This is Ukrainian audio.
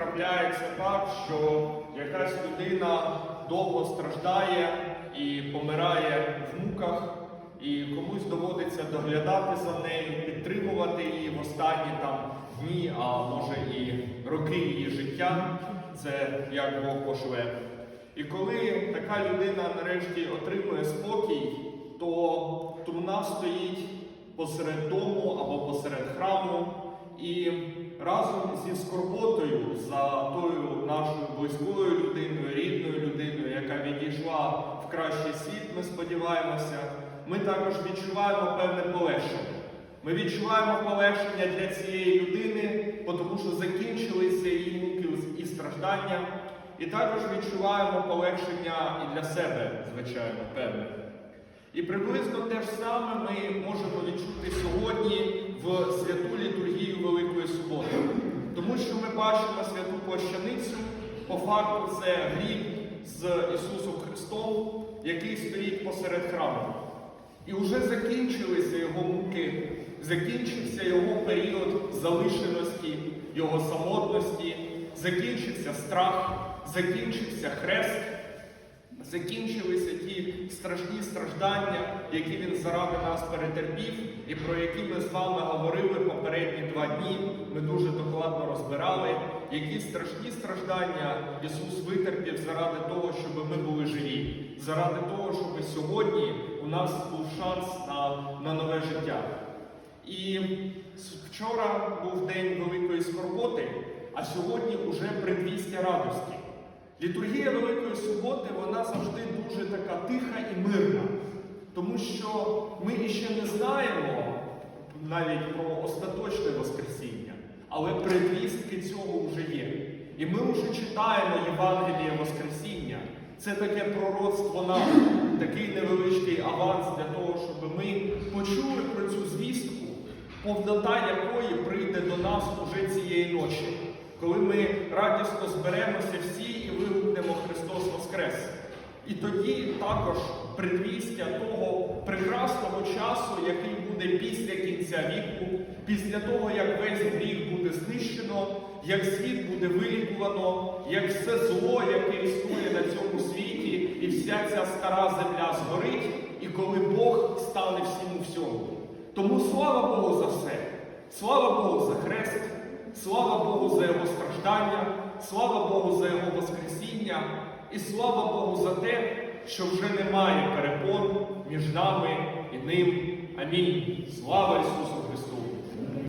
трапляється так, що якась людина довго страждає і помирає в муках, і комусь доводиться доглядати за нею, підтримувати її в останні там дні, а може і роки її життя. Це як Бог пошле. І коли така людина нарешті отримує спокій, то труна стоїть посеред дому або посеред храму, і разом зі скорботою за тою нашою близькою людиною, рідною людиною, яка відійшла в кращий світ, ми сподіваємося, ми також відчуваємо певне полегшення. Ми відчуваємо полегшення для цієї людини, тому що закінчилися її муки і страждання, і також відчуваємо полегшення і для себе, звичайно, певне. І приблизно те ж саме ми можемо відчути сьогодні в святу літургію Великої Суботи. Тому що ми бачимо святу плащаницю, по факту це гріб з Ісусом Христом, який стоїть посеред храму. І вже закінчилися його муки, закінчився його період залишеності, його самотності, закінчився страх, закінчився хрест. Закінчилися ті страшні страждання, які він заради нас перетерпів, і про які ми з вами говорили попередні два дні. Ми дуже докладно розбирали, які страшні страждання Ісус витерпів заради того, щоб ми були живі, заради того, щоб сьогодні у нас був шанс на, на нове життя. І вчора був день великої скорботи, а сьогодні уже предвістя радості. Літургія Великої Суботи вона завжди дуже така тиха і мирна, тому що ми іще не знаємо навіть про остаточне Воскресіння, але предвістки цього вже є. І ми вже читаємо Євангеліє Воскресіння. Це таке пророцтво нам, такий невеличкий аванс для того, щоб ми почули про цю звістку, повнота якої прийде до нас уже цієї ночі коли ми радісно зберемося всі і вигукнемо Христос Воскрес. І тоді також предвістя того прекрасного часу, який буде після кінця віку, після того, як весь гріх буде знищено, як світ буде вилікувано, як все зло, яке існує на цьому світі, і вся ця стара земля згорить, і коли Бог стане всім у всьому. Тому слава Богу за все! Слава Богу за хрест! Слава Богу за Його страждання, слава Богу за Його Воскресіння, і слава Богу за те, що вже немає перепон між нами і ним. Амінь. Слава Ісусу Христу!